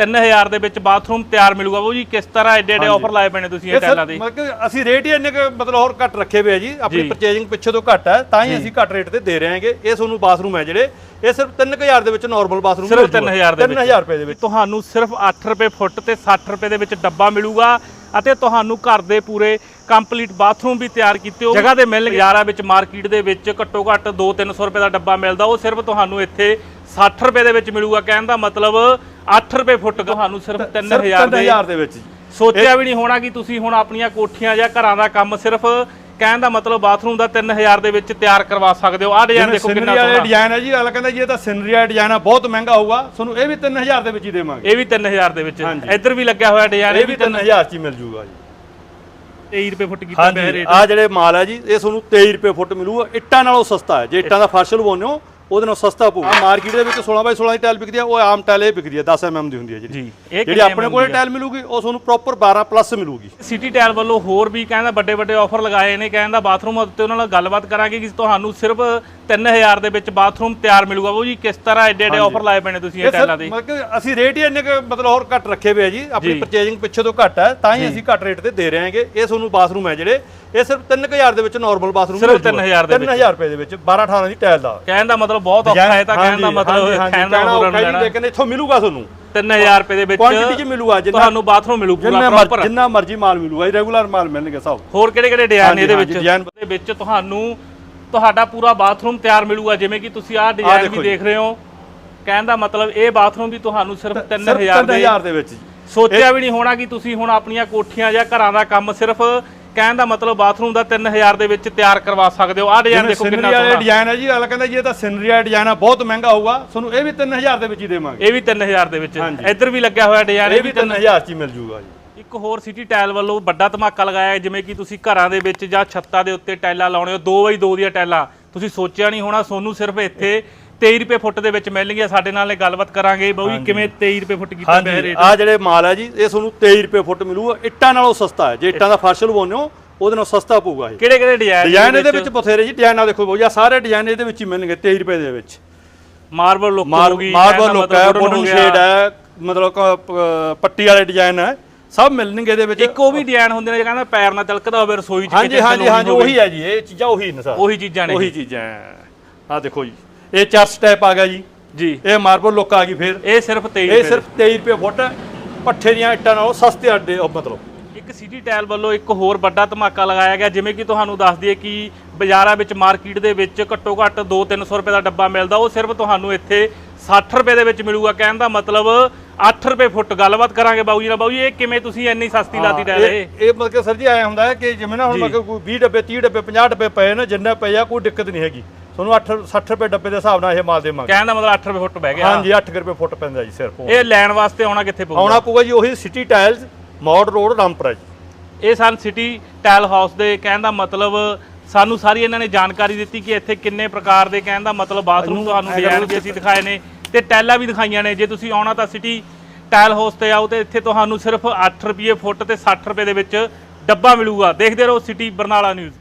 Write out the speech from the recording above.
3000 ਦੇ ਵਿੱਚ ਬਾਥਰੂਮ ਤਿਆਰ ਮਿਲੂਗਾ ਬਾਊ ਜੀ ਕਿਸ ਤਰ੍ਹਾਂ ਐਡੇ ਐਡੇ ਆਫਰ ਲਾਏ ਪਏ ਨੇ ਤੁਸੀਂ ਇਹ ਟੈਲਾਂ ਦੇ? ਮਤਲਬ ਕਿ ਅਸੀਂ ਰੇਟ ਹੀ ਇੰਨੇ ਕੁ ਮਤਲਬ ਹੋਰ ਘੱਟ ਰੱਖੇ ਹੋਏ ਆ ਜੀ ਆਪਣੀ। ਪਰਚੇਜਿੰਗ ਪਿੱਛੇ ਤੋਂ ਘੱਟ ਹੈ ਤਾਂ ਹੀ ਅਸੀਂ ਘੱਟ ਰੇਟ ਤੇ ਦੇ ਰਹੇ ਹਾਂਗੇ। ਇਹ ਤੁਹਾਨੂੰ ਬਾਥਰੂਮ ਹੈ ਜਿਹੜੇ ਇਹ ਸਿਰਫ 3000 ਦੇ ਵਿੱਚ ਨਾਰਮਲ ਬਾਥਰੂਮ ਸਿਰਫ 3000 ਦੇ ਵਿੱਚ। 3000 ਰੁਪਏ ਦੇ ਵਿੱਚ। ਤੁਹਾਨੂੰ ਸਿਰਫ 8 ਰੁਪਏ ਫੁੱਟ ਤੇ 60 ਰੁਪਏ ਦੇ ਵਿੱਚ ਡੱਬਾ ਮਿਲੂਗਾ ਅਤੇ ਤੁਹਾਨੂੰ ਘਰ ਦੇ ਪੂਰੇ ਕੰਪਲੀਟ ਬਾਥਰੂਮ ਵੀ ਤਿਆਰ ਕੀਤੇ ਹੋ ਜਗ੍ਹਾ ਤੇ ਮਿਲਣਗੇ ਬਾਜ਼ਾਰਾਂ ਵਿੱਚ ਮਾਰਕੀਟ ਦੇ ਵਿੱਚ ਘੱਟੋ ਘੱਟ 2-300 ਰੁਪਏ ਦਾ ਡੱਬਾ ਮਿਲਦਾ ਉਹ ਸਿਰਫ ਤੁਹਾਨੂੰ ਇੱਥੇ 60 ਰੁਪਏ ਦੇ ਵਿੱਚ ਮਿਲੂਗਾ। ਕਹਿਣ ਦਾ ਮਤਲਬ 8 ਰੁਪਏ ਫੁੱਟ ਤੁਹਾਨੂੰ ਸਿਰਫ 3000 ਦੇ 3000 ਦੇ ਵਿੱਚ ਸੋਚਿਆ ਵੀ ਨਹੀਂ ਹੋਣਾ ਕਿ ਤੁਸੀਂ ਹੁਣ ਆਪਣੀਆਂ ਕੋਠੀਆਂ ਜਾਂ ਘਰਾਂ ਦਾ ਕੰਮ ਸਿਰਫ ਕਹਿਣ ਦਾ ਮਤਲਬ ਬਾਥਰੂਮ ਦਾ 3000 ਦੇ ਵਿੱਚ ਤਿਆਰ ਕਰਵਾ ਸਕਦੇ ਹੋ। ਆਹ ਡਿਜ਼ਾਈਨ ਦੇਖੋ ਕਿੰਨਾ ਸੋਹਣਾ। ਡਿਜ਼ਾਈਨ ਹੈ ਜੀ ਅਗਲਾ ਕਹਿੰਦਾ ਜੀ ਇਹ ਤਾਂ ਸਿਨਰੀ ਵਾਲਾ ਡਿਜ਼ਾਈਨ ਆ ਬਹੁਤ ਮਹਿੰਗਾ ਹੋਊਗਾ ਤੁਹਾਨੂੰ ਇਹ ਵੀ 3000 ਦੇ ਵਿੱਚ ਹੀ ਦੇਵਾਂਗੇ। ਇਹ ਵੀ 3000 ਦੇ ਵਿੱਚ। ਇੱਧਰ ਵੀ ਲੱਗਿਆ ਹੋਇਆ ਡਿਜ਼ਾਈਨ ਇਹ ਵੀ 3000 ਚ ਹੀ ਮਿਲ ਜੂਗਾ ਜੀ। 23 ਰੁਪਏ ਫੁੱਟ ਕੀਤਾ ਪਿਆ ਰੇਟ ਆ ਜਿਹੜੇ ਮਾਲ ਹੈ ਜੀ ਇਹ ਤੁਹਾਨੂੰ 23 ਰੁਪਏ ਫੁੱਟ ਮਿਲੂਗਾ। ਇੱਟਾਂ ਨਾਲੋਂ ਸਸਤਾ ਹੈ। ਜੇ ਇੱਟਾਂ ਦਾ ਫਰਸ਼ ਲਵਾਉਂਦੇ ਹੋ ਉਹਦੇ ਨਾਲੋਂ ਸਸਤਾ ਪਊਗਾ ਮਾਰਕੀਟ ਦੇ ਵਿੱਚ 16 ਬਾਈ 16 ਦੀ ਟਾਇਲ ਵਿਕਦੀ ਹੈ ਉਹ ਆਮ ਟਾਇਲ ਇਹ ਵਿਕਦੀ ਹੈ 10 mm ਦੀ ਹੁੰਦੀ ਹੈ ਜਿਹੜੀ। ਜਿਹੜੀ ਆਪਣੇ ਕੋਲੇ ਟਾਇਲ ਮਿਲੂਗੀ ਉਹ ਤੁਹਾਨੂੰ ਪ੍ਰੋਪਰ 12 ਪਲੱਸ ਮਿਲੂਗੀ। ਸਿਟੀ ਟੈਲ ਵੱਲੋਂ ਹੋਰ ਵੀ ਕਹਿੰਦਾ ਵੱਡੇ ਵੱਡੇ ਆਫਰ ਲਗਾਏ ਨੇ ਕਹਿੰਦਾ ਬਾਥਰੂਮ ਉੱਤੇ ਉਹਨਾਂ ਨਾਲ ਗੱਲਬਾਤ ਕਰਾਂਗੇ ਕਿ ਤੁਹਾਨੂੰ ਸਿਰਫ 3000 ਦੇ ਵਿੱਚ ਬਾਥਰੂਮ ਤਿਆਰ ਮਿਲੂਗਾ ਉਹ ਜੀ ਕਿਸ ਤਰ੍ਹਾਂ ਐਡੇ ਐਡੇ ਆਫਰ ਲਾਏ ਪਏ ਨੇ ਤੁਸੀਂ ਇਹ ਟੈਲਾਂ ਦੇ? ਮਤਲਬ ਕਿ ਅਸੀਂ ਰੇਟ ਹੀ ਇੰਨੇ ਕੁ ਮਤਲਬ ਹੋਰ ਘੱਟ ਰੱਖੇ ਹੋਏ ਆ ਜੀ ਆਪਣੀ ਜੀ। ਪਰਚੇਜਿੰਗ ਪਿੱਛੇ ਤੋਂ ਘੱਟ ਹੈ ਤਾਂ ਹੀ ਅਸੀਂ ਘੱਟ ਰੇਟ ਤੇ ਦੇ ਰਹੇ ਹਾਂਗੇ। ਇਹ ਤੁਹਾਨੂੰ ਬਾਥਰੂਮ ਹੈ ਜਿਹੜੇ ਇਹ ਸਿਰਫ 3000 ਦੇ ਵਿੱਚ ਨਾਰਮਲ ਬਾਥਰੂਮ ਸਿਰਫ 3000 ਦੇ ਵਿੱਚ। 3000 ਰੁਪਏ ਦੇ ਵਿੱਚ 12 18 ਦੀ ਟਾਇਲ ਦਾ। ਕਹਿਣ ਦਾ ਮਤਲਬ ਬਹੁਤ ਔਖਾ ਹੈ ਤਾਂ ਕਹਿਣ ਦਾ ਮਤਲਬ ਕਹਿਣ ਦਾ ਮਤਲਬ ਲੈਣਾ। ਲੇਕਿਨ ਇੱਥੋਂ ਮਿਲੂਗਾ ਤੁਹਾਨੂੰ। 3000 ਰੁਪਏ ਦੇ ਵਿੱਚ ਕੁਆਂਟੀਟੀ ਚ ਮਿਲੂਗਾ ਜਿੰਨਾ ਤੁਹਾਨੂੰ ਬਾਥਰੂਮ ਮਿਲੂ ਪੂਰਾ ਜਿੰਨਾ ਪ੍ਰੋਪਰ ਮਰਜ਼ੀ ਜਿੰਨਾ ਮਰਜ਼ੀ ਮਾਲ ਮਿਲੂਗਾ ਰੈਗੂਲਰ ਮਾਲ ਮਿਲਣਗੇ ਸਭ। ਹੋਰ ਕਿਹੜੇ ਕਿਹੜੇ ਡਿਜ਼ਾਈਨ ਹਾਂਜੀ, ਇਹਦੇ ਹਾਂਜੀ, ਵਿੱਚ? design- ਦੇ ਵਿੱਚ ਤੁਹਾਨੂੰ ਤੁਹਾਡਾ ਪੂਰਾ ਬਾਥਰੂਮ ਤਿਆਰ ਮਿਲੂਗਾ ਜਿਵੇਂ ਕਿ ਤੁਸੀਂ ਆਹ ਡਿਜ਼ਾਈਨ ਦੇਖੋ ਵੀ ਜੀ। ਦੇਖ ਰਹੇ ਹੋ। ਕਹਿਣ ਦਾ ਮਤਲਬ ਇਹ ਬਾਥਰੂਮ ਵੀ ਤੁਹਾਨੂੰ ਸਿਰਫ 3000 ਸਿਰਫ ਦੇ 3000 ਦੇ ਵਿੱਚ ਜੀ। ਸੋਚਿਆ ਵੀ ਨਹੀਂ ਹੋਣਾ ਕਿ ਤੁਸੀਂ ਹੁਣ ਆਪਣੀਆਂ ਕੋਠੀਆਂ ਜਾਂ ਘਰਾਂ ਦਾ ਕੰਮ ਸਿਰਫ ਕਹਿਣ ਦਾ ਮਤਲਬ ਬਾਥਰੂਮ ਦਾ 3000 ਦੇ ਵਿੱਚ ਤਿਆਰ ਕਰਵਾ ਸਕਦੇ ਹੋ। ਆਹ ਡਿਜ਼ਾਈਨ ਦੇਖੋ ਸਿਨਰੀ ਕਿੰਨਾ ਵਾਲੇ ਸੋਹਣਾ। ਡਿਜ਼ਾਈਨ ਹੈ ਜੀ ਅਗਲਾ ਕਹਿੰਦਾ ਜੀ ਇਹ ਤਾਂ ਸਿਨਰੀ ਵਾਲਾ ਡਿਜ਼ਾਈਨ ਆ ਬਹੁਤ ਮਹਿੰਗਾ ਹੋਊਗਾ ਤੁਹਾਨੂੰ ਇਹ ਵੀ 3000 ਦੇ ਵਿੱਚ ਹੀ ਦੇਵਾਂਗੇ। ਇਹ ਵੀ 3000 ਦੇ ਵਿੱਚ। ਹਾਂਜੀ। ਇੱਧਰ ਵੀ ਲੱਗਿਆ ਹੋਇਆ ਡਿਜ਼ਾਈਨ ਇਹ ਵੀ 3000 ਚ ਹੀ ਮਿਲ ਜੂਗਾ ਜੀ। ਇੱਕ ਹੋਰ ਸਿਟੀ ਟਾਇਲ ਵੱਲੋਂ ਵੱਡਾ ਧਮਾਕਾ ਲਗਾਇਆ ਹੈ, ਜਿਵੇਂ ਕਿ ਤੁਸੀਂ ਘਰਾਂ ਦੇ ਵਿੱਚ ਜਾਂ ਛੱਤਾਂ ਦੇ ਉੱਤੇ ਟਾਇਲਾਂ ਲਾਉਣੇ ਹੋ 2x2 ਦੀਆਂ ਟਾਇਲਾਂ। ਤੁਸੀਂ ਸੋਚਿਆ ਨਹੀਂ ਹੋਣਾ ਸੋਨੂੰ ਸਿਰਫ ਇੱਥੇ 23 ਰੁਪਏ ਫੁੱਟ ਦੇ ਵਿੱਚ ਮਿਲਣਗੀਆਂ ਸਾਡੇ ਨਾਲ ਇਹ ਗੱਲਬਾਤ ਕਰਾਂਗੇ। ਬਾਊ ਜੀ ਕਿਵੇਂ 23 ਰੁਪਏ ਫੁੱਟ ਕੀਤਾ ਪਿਆ ਰੇਟ? ਆ ਜਿਹੜੇ ਮਾਲ ਹੈ ਜੀ ਇਹ ਤੁਹਾਨੂੰ 23 ਰੁਪਏ ਫੁੱਟ ਮਿਲੂਗਾ। ਇੱਟਾਂ ਨਾਲੋਂ ਸਸਤਾ ਹੈ। ਜੇ ਇੱਟਾਂ ਦਾ ਫਰਸ਼ ਲਵਾਉਂਦੇ ਹੋ ਉਹਦੇ ਨਾਲੋਂ ਸਸਤਾ ਪਊਗਾ ਇਹ। ਕਿਹੜੇ ਕਿਹੜੇ ਡਿਜ਼ਾਈਨ ਡਿਜ਼ਾਈਨ ਇਹਦੇ ਵਿੱਚ? ਬਥੇਰੇ ਜੀ। ਡਿਜ਼ਾਈਨ ਆ ਦੇਖੋ ਬਹੁਤ ਸਾਰੇ ਡਿਜ਼ਾਈਨ ਇਹਦੇ ਵਿੱਚ ਹੀ ਮਿਲਣਗੇ 23 ਰੁਪਏ ਦੇ ਵਿੱਚ। ਮਾਰਬਲ ਲੁੱਕ ਹੋਊਗੀ ਮਾਰਬਲ ਲੁੱਕ ਹੈ ਵੁਡਨ ਸ਼ੇਡ ਹੈ ਮਤਲਬ ਪੱਟੀ ਵਾਲੇ ਡਿਜ਼ਾਈਨ ਹੈ। ਸਭ ਮਿਲਣਗੇ ਇਹਦੇ ਵਿੱਚ। ਇੱਕ ਉਹ ਵੀ ਡਿਜ਼ਾਈਨ ਹੁੰਦੇ ਨੇ ਜਿਹੜਾ ਕਹਿੰਦਾ ਪੈਰ ਨਾਲ ਤਿਲਕਦਾ ਹੋਵੇ ਰਸੋਈ 'ਚ ਹਾਂਜੀ ਹਾਂਜੀ ਹਾਂਜੀ। ਉਹੀ ਹੈ ਜੀ ਇਹ ਚੀਜ਼ਾਂ ਉਹੀ ਨੇ ਸਰ। ਉਹੀ ਚੀਜ਼ਾਂ ਨੇ ਉਹੀ ਚੀਜ਼ਾਂ ਆ ਦੇਖੋ ਜੀ ਇਹ ਚਰਚ ਟਾਈਪ ਆ ਗਿਆ ਜੀ। ਜੀ। ਇਹ ਮਾਰਬਲ ਲੁੱਕ ਆ ਗਈ ਫਿਰ। ਇਹ ਸਿਰਫ 23 ਇਹ ਸਿਰਫ 23 ਰੁਪਏ ਫੁੱਟ। ਪੱਠੇ ਦੀਆਂ ਇੱਟਾਂ ਨਾਲੋਂ ਸਸਤੇ ਅੱਡੇ ਮਤਲਬ। ਇੱਕ ਸਿਟੀ ਟਾਇਲ ਵੱਲੋਂ ਇੱਕ ਹੋਰ ਵੱਡਾ ਧਮਾਕਾ ਲਗਾਇਆ ਗਿਆ ਜਿਵੇਂ ਕਿ ਤੁਹਾਨੂੰ ਦੱਸ ਦਈਏ ਕਿ ਬਾਜ਼ਾਰਾਂ ਵਿੱਚ ਮਾਰਕੀਟ ਦੇ ਵਿੱਚ ਘੱਟੋ ਘੱਟ 2-300 ਰੁਪਏ ਦਾ ਡੱਬਾ ਮਿਲਦਾ। ਉਹ ਸਿਰਫ ਤੁਹਾਨੂੰ ਇੱਥੇ 60 ਰੁਪਏ ਦੇ ਵਿੱਚ ਮਿਲੂਗਾ। ਕਹਿਣ ਦਾ ਮਤਲਬ 8 ਰੁਪਏ ਫੁੱਟ ਗੱਲਬਾਤ ਕਰਾਂਗੇ ਬਾਊ ਜੀ ਨਾਲ। ਬਾਊ ਜੀ ਇਹ ਕਿਵੇਂ ਤੁਸੀਂ ਇੰਨੀ ਸਸਤੀ ਲਾਤੀ ਟਾਇਲ ਇਹ ਇਹ? ਮਤਲਬ ਕਿ ਸਰ ਜੀ ਆਇਆ ਹੁੰਦਾ ਹੈ ਕਿ ਜਿਵੇਂ ਨਾ ਹੁਣ ਮਤਲਬ ਕੋਈ 20 ਡੱਬੇ 30 ਡੱਬੇ 50 ਡੱਬੇ ਪਏ ਨੇ ਜਿੰਨੇ ਪਏ ਆ ਕੋਈ ਦਿੱਕਤ ਨਹੀਂ ਹੈਗੀ। ਤੁਹਾਨੂੰ 8 60 ਰੁਪਏ ਡੱਬੇ ਦੇ ਹਿਸਾਬ ਨਾਲ ਇਹ ਮਾਲ ਦੇਵਾਂਗੇ। ਕਹਿਣ ਦਾ ਮਤਲਬ 8 ਰੁਪਏ ਫੁੱਟ ਬਹਿ ਗਿਆ। ਹਾਂਜੀ 8 ਰੁਪਏ ਫੁੱਟ ਪੈਂਦਾ ਜੀ ਸਿਰਫ। ਇਹ ਲੈਣ ਵਾਸਤੇ ਆਉਣਾ ਕਿੱਥੇ ਪਊਗਾ? ਆਉਣਾ ਪਊਗਾ ਜੀ ਉਹੀ city tiles Maur road Rampura ਜੀ। ਇਹ ਸਨ ਸਿਟੀ ਟਾਇਲ ਹਾਊਸ ਦੇ। ਕਹਿਣ ਦਾ ਮਤਲਬ ਸਾਨੂੰ ਸਾਰੀ ਇਹਨਾਂ ਨੇ ਜਾਣਕਾਰੀ ਦਿੱਤੀ ਕਿ ਇੱਥੇ ਕਿੰਨੇ ਪ੍ਰਕਾਰ ਦੇ ਕਹਿਣ ਦਾ ਮਤਲਬ ਬਾਥਰੂਮ ਤੁਹਾਨੂੰ ਡਿਜ਼ਾਈਨ ਵੀ ਅਸੀਂ ਦਿਖਾਏ ਨੇ। ਤੇ ਟਾਇਲਾਂ ਵੀ ਦਿਖਾਈਆਂ ਨੇ। ਜੇ ਤੁਸੀਂ ਆਉਣਾ ਤਾਂ ਸਿਟੀ ਟਾਇਲ ਹਾਊਸ ਤੇ ਆਓ ਤੇ ਇੱਥੇ ਤੁਹਾਨੂੰ ਸਿਰਫ 8 ਰੁਪਏ ਫੁੱਟ ਤੇ 60 ਰੁਪਏ ਦੇ ਵਿੱਚ ਡੱਬਾ ਮਿਲੂਗਾ। ਦੇਖਦੇ ਰਹੋ ਸਿਟੀ ਬਰਨਾਲਾ ਨਿਊਜ਼